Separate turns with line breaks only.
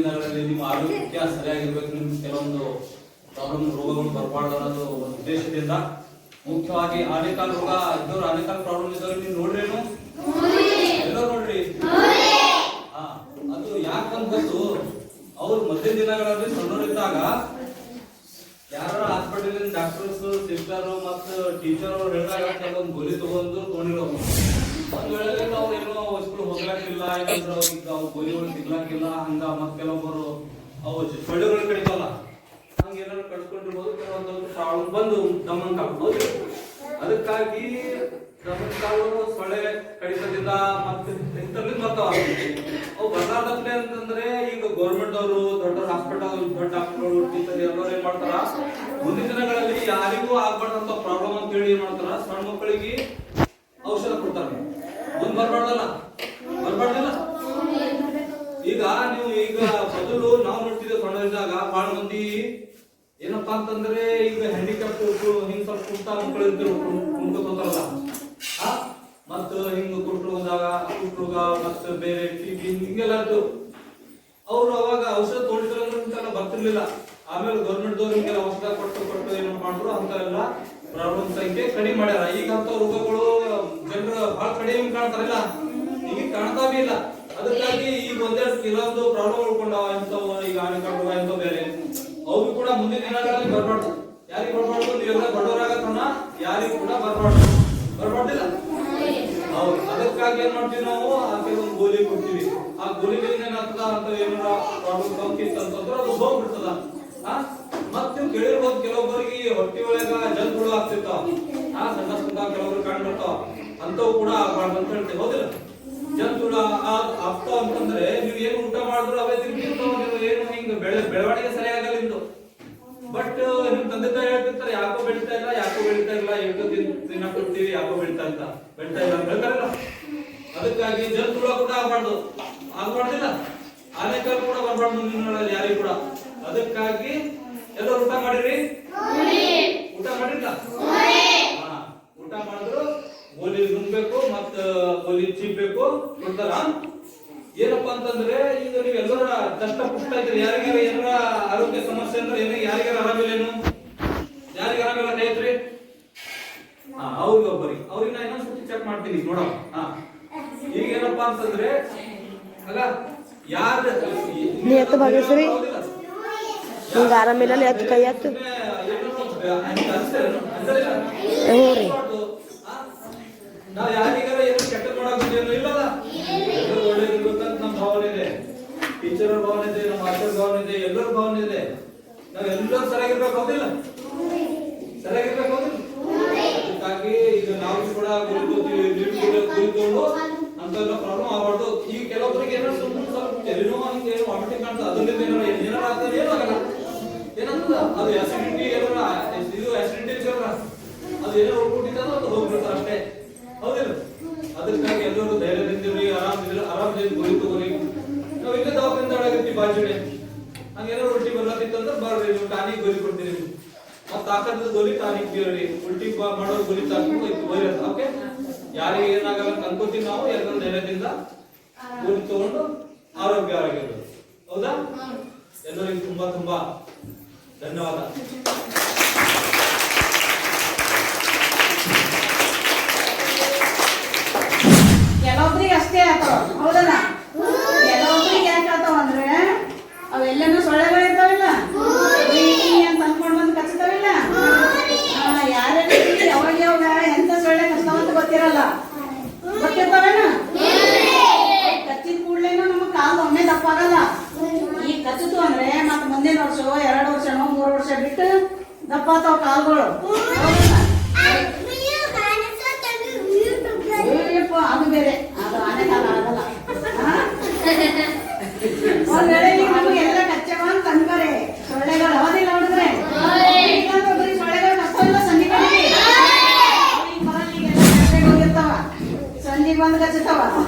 ದಿನಗಳಲ್ಲಿ ನಿಮ್ಮ ಆರೋಗ್ಯ ಸರಿಯಾಗಿರ್ಬೇಕು ನಿಮ್ಗೆ ಕೆಲವೊಂದು ಪ್ರಾಬ್ಲಮ್ ರೋಗಗಳು ಬರಬಾರ್ದು ಅನ್ನೋದು ಉದ್ದೇಶದಿಂದ ಮುಖ್ಯವಾಗಿ ಆನೆಕಾಲ್ ರೋಗ ಇದ್ದವ್ರು ಆನೆಕಾಲ್ ಪ್ರಾಬ್ಲಮ್ ಇದ್ದವ್ರು ನೀವು ನೋಡ್ರೇನು? ಎಲ್ಲೋ ನೋಡ್ರಿ. ಅದು ಯಾಕಂತ ಗೊತ್ತು ಅವ್ರು ಮಧ್ಯ ದಿನಗಳಲ್ಲಿ ಸಣ್ಣವರಿದ್ದಾಗ ಯಾರು ಹಾಸ್ಪಿಟಲ್ ಡಾಕ್ಟರ್ಸ್ ಸಿಸ್ಟರ್ ಮತ್ತು ಟೀಚರ್ ಅವ್ರು ಹೇಳಿದಾಗ ಕೆಲವೊಂದು ಗೋಲಿ ತಗೊಂಡು ತಗೊಂಡಿರೋ ಒಂದ್ ವೇಳೆ ಅವ್ರು ಏನೋ ಸ್ಕೂಲ್ ಹೋಗ್ಲಾಕಿಲ್ಲ ಯಾಕಂದ್ರೆ ಅವ್ರಿಗೆ ಅವು ಗೋಲಿಗಳು ಸಿಗ್ಲಾಕಿಲ್ಲ ಹಂಗ ಮತ್ ಕೆಲವೊಬ್ಬರು ಅವು ಸೊಳ್ಳೆಗಳು ಕಡಿತವಲ್ಲ ಹಂಗ ಏನಾದ್ರು ಕಡ್ಸ್ಕೊಂಡಿರ್ಬೋದು ಕೆಲವೊಂದು ಪ್ರಾಬ್ಲಮ್ ಬಂದು ದಮನ್ ಕಾಡ್ಬೋದು ಅದಕ್ಕಾಗಿ ದಮನ್ ಕಾಳು ಸೊಳ್ಳೆ ಕಡಿತದಿಂದ ಮತ್ತೆ ಇಂಥಲ್ಲಿಂದ ಬರ್ತಾವ ಅವು ಬರ್ಲಾರ್ದಪ್ಲೆ ಅಂತಂದ್ರೆ ಈಗ ಗೌರ್ಮೆಂಟ್ ಅವರು ದೊಡ್ಡ ಹಾಸ್ಪಿಟಲ್ ದೊಡ್ಡ ಡಾಕ್ಟರ್ಗಳು ಟೀಚರ್ ಎಲ್ಲರೂ ಏನ್ ಮಾಡ್ತಾರ ಮುಂದಿನ ದಿನಗಳಲ್ಲಿ ಯಾರಿಗೂ ಆಗ್ಬಾರ್ದಂತ ಪ್ರಾಬ್ಲಮ್ ಅಂತ ಹೇಳಿ ಏನ್ ಮಾಡ್ತಾರ ಸಣ್ಣ ಮಕ್ಕಳಿಗೆ ಔಷಧ ಕೊಡ್ತಾರೆ. ಬರ್ಬಾರ್ದಲ್ಲ? ಬರ್ಬಾರ್ದಲ್ಲ? ಈಗ ನೀವು ಈಗ ಮೊದಲು ನಾವು ನೋಡ್ತಿದ್ದೆ ಸಣ್ಣದಿದ್ದಾಗ ಬಹಳ ಮಂದಿ ಏನಪ್ಪಾ ಅಂತಂದ್ರೆ ಈಗ ಹ್ಯಾಂಡಿಕ್ಯಾಪ್ ಹಿಂಗ್ ಸ್ವಲ್ಪ ಕುಂಟ ಮಕ್ಕಳು ಇರ್ತಿರು ಕುಂಕೋತಾರಲ್ಲ ಮತ್ತ ಹಿಂಗ ಕುಟ್ರು ಹೋದಾಗ ಕುಟ್ರುಗ ಮತ್ತ ಬೇರೆ ಹಿಂಗೆಲ್ಲ ಇತ್ತು. ಅವ್ರು ಅವಾಗ ಔಷಧ ತೋಡಿದ್ರಂತೆಲ್ಲ ಬರ್ತಿರ್ಲಿಲ್ಲ. ಆಮೇಲೆ ಗೌರ್ಮೆಂಟ್ ದವ್ರು ಹಿಂಗೆಲ್ಲ ಔಷಧ ಕೊಟ್ಟು ಕೊಟ್ಟು ಏನೋ ಮಾಡಿದ್ರು ಎಲ್ಲ ಪ್ರಾಬ್ಲಮ್ ಸಂಖ್ಯೆ ಕಡಿಮೆ ಮಾಡ್ಯಾರ. ಈಗ ಅಂತ ಕಡಿಮೆ ಕಾಣ್ತಾರಲ್ಲ ಈಗ ಕಾಣ್ತಾವೇ ಇಲ್ಲ. ಅದಕ್ಕಾಗಿ ಈಗ ಒಂದೆರಡು ಕೆಲವೊಂದು ಪ್ರಾಬ್ಲಮ್ ಉಳ್ಕೊಂಡಾವ ಎಂತವು ಈಗ ರೋಗ ಎಂತ ಬೇರೆ. ಅವ್ರು ಕೂಡ ಮುಂದಿನ ದಿನಗಳಲ್ಲಿ ಬರ್ಬಾರ್ದು. ಯಾರಿಗೆ ಬರ್ಬಾರ್ದು? ನೀವೆಲ್ಲ ಬಡವರಾಗತ್ತಣ್ಣ. ಯಾರಿಗೂ ಕೂಡ ಬರಬಾರ್ದು. ಬರ್ಬಾರ್ದಿಲ್ಲ? ಹೌದು. ಅದಕ್ಕಾಗಿ ಏನ್ ಮಾಡ್ತೀವಿ ನಾವು? ಆ ಕೆಲವೊಂದು ಗೋಲಿ ಕೊಡ್ತೀವಿ. ಆ ಗೋಲಿಗಳಿಂದ ಏನಾಗ್ತದ ಅಂತ ಏನಾರ ಪ್ರಾಬ್ಲಮ್ ಬಂಕಿತ್ತು ಅಂತಂದ್ರೆ ಅದು ಹೋಗ್ಬಿಡ್ತದ. ಮತ್ತೆ ಕೇಳಿರ್ಬೋದು ಕೆಲವೊಬ್ಬರಿಗೆ ಹೊಟ್ಟೆ ಒಳಗ ಜಂತುಗಳು ಆಗ್ತಿರ್ತಾವ ಆ ಸಣ್ಣ ಸಣ್ಣ ಕೆಲವೊಬ್ರು ಕಂಡು ಬರ್ತಾವ ಅಂತವು ಕೂಡ ಆಗ್ಬಾರ್ದು ಅಂತ ಹೇಳ್ತೇವೆ ಹೌದಿಲ್ಲ? ಜಂತುಳ ಅಪ್ಪ ಅಂತಂದ್ರೆ ನೀವು ಏನು ಊಟ ಮಾಡಿದ್ರು ಅವೇ ತಿಂತಿರ್ತಾವ ನೀವು ಏನು ಹಿಂಗ ಬೆಳೆ ಬೆಳವಣಿಗೆ ಸರಿಯಾಗಲ್ಲ ನಿಮ್ದು. ಬಟ್ ನಿಮ್ ತಂದೆ ತಾಯಿ ಹೇಳ್ತಿರ್ತಾರೆ ಯಾಕೋ ಬೆಳಿತಾ ಇಲ್ಲ ಯಾಕೋ ಬೆಳಿತಾ ಇಲ್ಲ ಎಷ್ಟು ದಿನ ದಿನ ಕೊಡ್ತೀವಿ ಯಾಕೋ ಬೆಳಿತಾ ಇಲ್ಲ ಬೆಳಿತಾ ಇಲ್ಲ ಅಂತ ಹೇಳ್ತಾರಲ್ಲ. ಅದಕ್ಕಾಗಿ ಜಂತುಳ ಕೂಡ ಆಗ್ಬಾರ್ದು. ಆಗ್ಬಾರ್ದಿಲ್ಲ. ಆನೆಕಲ್ ಕೂಡ ಬರ್ಬಾರ್ದು ಮುಂದಿನ ಯಾರಿಗೂ ಕೂಡ. ಅದಕ್ಕಾಗಿ ಎಲ್ಲರೂ ಊಟ ಮಾಡಿರಿ? ಊಟ ಮಾಡಿಲ್ಲ ಊಟ ಮಾಡಿದ್ರು ಗೋಲಿ ನುಂಗ್ಬೇಕು ಮತ್ತ ಗೋಲಿ ಚೀಪ್ಬೇಕು. ಕೊಡ್ತಾರ ಏನಪ್ಪಾ ಅಂತಂದ್ರೆ ಈಗ ನೀವು ಎಲ್ಲರ ಕಷ್ಟ ಪುಷ್ಟ ಇದ್ರೆ ಯಾರಿಗಾರ ಏನಾರ ಆರೋಗ್ಯ ಸಮಸ್ಯೆ ಅಂದ್ರೆ ಏನ ಯಾರಿಗಾರ ಆರಾಮಿಲ್ಲೇನು? ಏನು ಯಾರಿಗಾರ ಆರಾಮಿಲ್ಲ ಕೈ ಎತ್ರಿ ಹಾ ಅವ್ರಿಗೆ ಒಬ್ಬರಿಗೆ ಅವ್ರಿಗೆ ನಾ ಇನ್ನೊಂದ್ ಸತಿ ಚೆಕ್ ಮಾಡ್ತೀನಿ ನೋಡೋಣ. ಹಾ. ಈಗ ಏನಪ್ಪಾ ಅಂತಂದ್ರೆ ಅಲ್ಲ ಯಾರು
ಎತ್ತು ಆರಾಮಿಲ್ಲ ಎತ್ತು ಕೈ ಎತ್ತು. ಹ್ಞೂ ರೀ.
ನಾವು ಯಾರಿಗಾರ ಏನು ಕೆಟ್ಟ ಮಾಡಾಕತ್ತೇನು ಇಲ್ಲಲ್ಲ? ಎಲ್ಲರೂ ಒಳ್ಳೇದಿರ್ಬೇಕಂತ ನಮ್ಮ ಭಾವನೆ ಇದೆ. ಟೀಚರ್ ಭಾವನೆ ಇದೆ, ನಮ್ಮ ಮಾಸ್ಟರ್ ಭಾವನೆ ಇದೆ, ಎಲ್ಲರ ಭಾವನೆ ಇದೆ. ನಾವ್ ಎಲ್ಲರೂ ಸರಿಯಾಗಿರ್ಬೇಕು ಹೌದಿಲ್ಲ? ಸರಿಯಾಗಿರ್ಬೇಕು ಹೌದಿಲ್ಲ? ಅದಕ್ಕಾಗಿ ಈಗ ನಾವು ಕೂಡ ಗುರುಕೋತೀವಿ ಗುರುಕೊಂಡು ಅಂತೆಲ್ಲ ಪ್ರಾಬ್ಲಮ್ ಆಗಬಾರ್ದು. ಈಗ ಕೆಲವೊಬ್ಬರಿಗೆ ಏನಾದ್ರು ಸುಮ್ಮನೆ ಸ್ವಲ್ಪ ತಲೆನೋ ಹಿಂಗೆ ಏನೋ ವಾಮಿಟಿಂಗ್ ಕಾಣ್ತದೆ. ಅದರಿಂದ ಏನಾರ ಏನಾರ ಆಗ್ತದೆ ಏನಾಗಲ್ಲ ಏನಂತದ? ಅದು ಅಸಿಡಿಟಿ ಏನಾರ ಇದು ಅಸಿಡಿಟಿ ಇರ್ತಾರಲ್ಲ ಅದು ಏನೋ ನೀವು ಟಾನಿಕ್ ಗೋಲಿ ಕೊಡ್ತೀರಿ ಮತ್ತೆ ತಾಕದ ಗೋಲಿ ಟಾನಿಕ್ ಬೀರಿ ಉಲ್ಟಿ ಮಾಡೋರು ಮಾಡೋ ಗೋಲಿ ಇದು ಓಕೆ ಯಾರಿಗೆ ಏನಾಗಲ್ಲ ಅಂತ ಅನ್ಕೋತೀವಿ ನಾವು ಎಲ್ಲರೂ ಧೈರ್ಯದಿಂದ ಗೋಲಿ ತಗೊಂಡು ಆರೋಗ್ಯ ಆಗಿರ್ಬೋದು ಹೌದಾ? ಎಲ್ಲರಿಗೂ ತುಂಬಾ ತುಂಬಾ ಧನ್ಯವಾದ.
ಗೊತ್ತಿರ್ತಾವೇನ ಕಚ್ಚಿದ ಕೂಡ್ಲೇನು ನಮಗ್ ಕಾಲು ಒಮ್ಮೆ ದಪ್ಪಾಗಲ್ಲ ಈಗ ಕಚ್ಚಿತು ಅಂದ್ರೆ ಮತ್ತೆ ಮುಂದಿನ ವರ್ಷ ಎರಡು ವರ್ಷನೋ ಮೂರು ವರ್ಷ ಬಿಟ್ಟು ದಪ್ಪ ಆತಾವ ಕಾಲುಗಳು. ಅದು ಬೇರೆ. ಅದು ಆನೆ ಕಾಲ ಆಗಲ್ಲ? ಒಂದ್ ವೇಳೆ 刚刚那个就跳完了